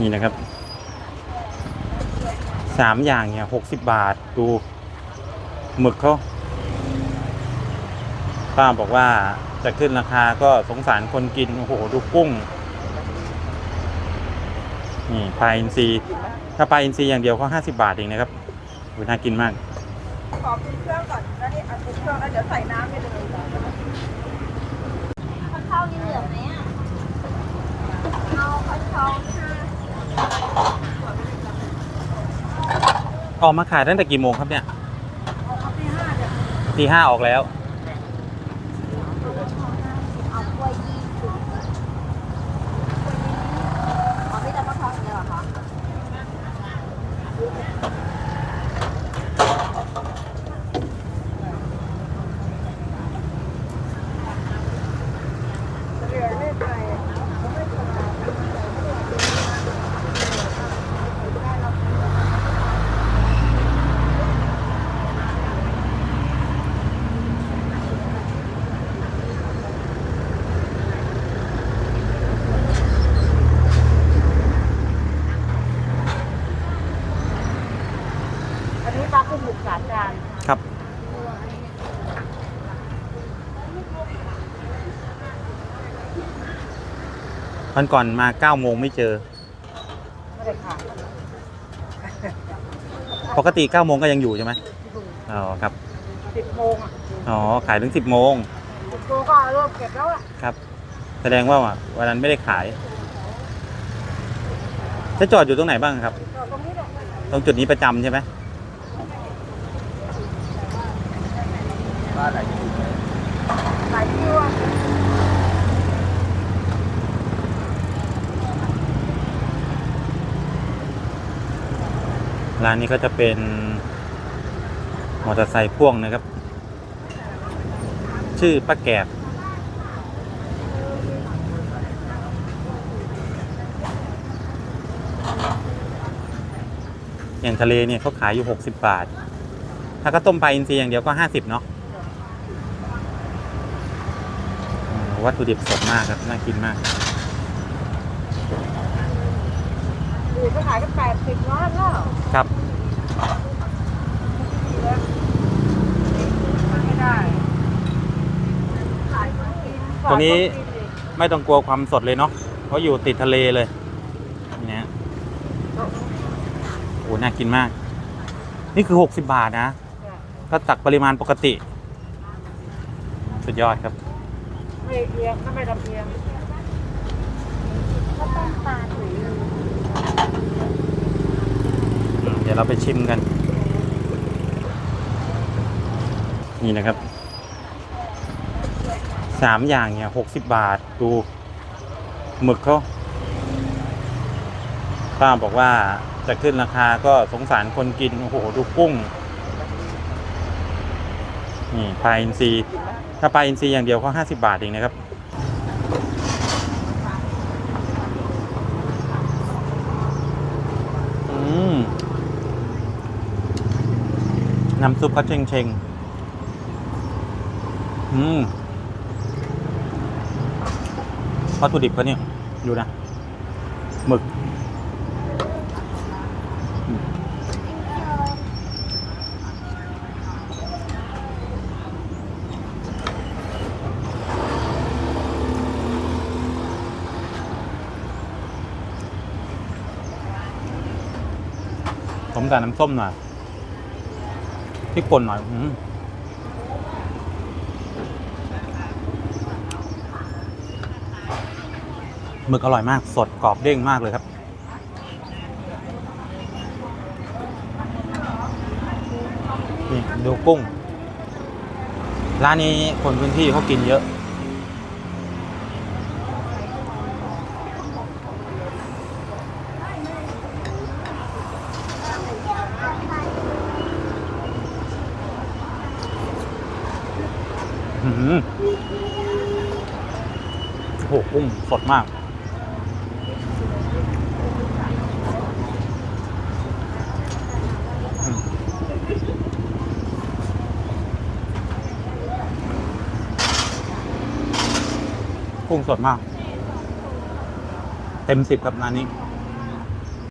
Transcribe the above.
นี่นะครับสามอย่างเนี่ยหกสิบบาทดูหมึกเขาป้าบอกว่าจะขึ้นราคาก็สงสารคนกิน โอ้โห ดูกุ้ง นี่ปลาอินทรีถ้าปลาอินทรีอย่างเดียวก็ห้าสิบาทเองนะครับโอ้น่ากินมาก ขอปรุงเครื่องก่อนแล้วนี่อาปรุงเครื่องแล้วเดี๋ยวใส่น้ำไปเลยข้าวนี่เหลือไหมอะ เอาข้าวเช้าห้า ออกมาขายตั้งแต่กี่โมงครับเนี่ยเอาเอาที่ห้าเดี๋ยวตีห้าออกแล้ว เอากล้วยยี่สิบอ๋อไม่แต่มะพร้าวอย่างเดียวเหรอคะ เหลือเลขอะไรอะ อันนี้ปลากุ้งหมึกสามจาน ครับ วันก่อนมาเก้าโมงไม่เจอ ไม่ได้ขายปกติเก้าโมงก็ยังอยู่ใช่ไหมอ๋อครับสิบโมงอะอ๋อขายถึงสิบโมงสิบโมงก็เริ่มเก็บแล้วอะครับ แสดงว่าวันนั้นไม่ได้ขาย จะจอดอยู่ตรงไหนบ้างครับจอดตรงนี้แหละตรงจุดนี้ประจำใช่ไหมหลายที่ว่า ร้านนี้ก็จะเป็นมอเตอร์ไซค์พ่วงนะครับ ชื่อป้าแกบอย่างทะเลเนี่ยเขาขายอยู่ 60 บาท ถ้าก็ต้มปลาอินทรีอย่างเดียวก็ 50 เนาะวัตถุดิบสดมากครับ น่ากินมาก อื่น ก็ขายกันแปดสิบร้อยแล้วครับไม่ได้ขายคนกินตรงนี้ไม่ต้องกลัวความสดเลยเนาะเพราะอยู่ติดทะเลเลยนี่นะโอ้น่ากินมาก นี่คือ 60 บาทนะ ถ้าตักปริมาณปกติ สุดยอดครับ ไม่เอียงถ้าไม่ลำเอียง ก็ต้มปลาถุย อืมเดี๋ ยวเราไปชิมกัน นี่นะครับสามอย่างเนี่ยหกสิบบาท ดูหมึกเขาป้าบอกว่าจะขึ้นราคาก็สงสารคนกิน โอ้โห ดูกุ้ง นี่ปลาอินทรีถ้าปลาอินทรีอย่างเดียวก็ห้าสิบาทเองนะครับ น้ำซุปเขาเชงเชงอืมวัตถุดิบเขาเนี่ยดูนะหมึกผมกับน้ำส้มหน่อย พริกป่นหน่อยอหมึกอร่อยมาก สดกรอบเด้งมากเลยครับ นี่ดูกุ้ง ร้านนี้คนพื้นที่เขากินเยอะ โอ้โหกุ้งสดมากกุ้งสดมาก เต็มสิบครับร้านนี้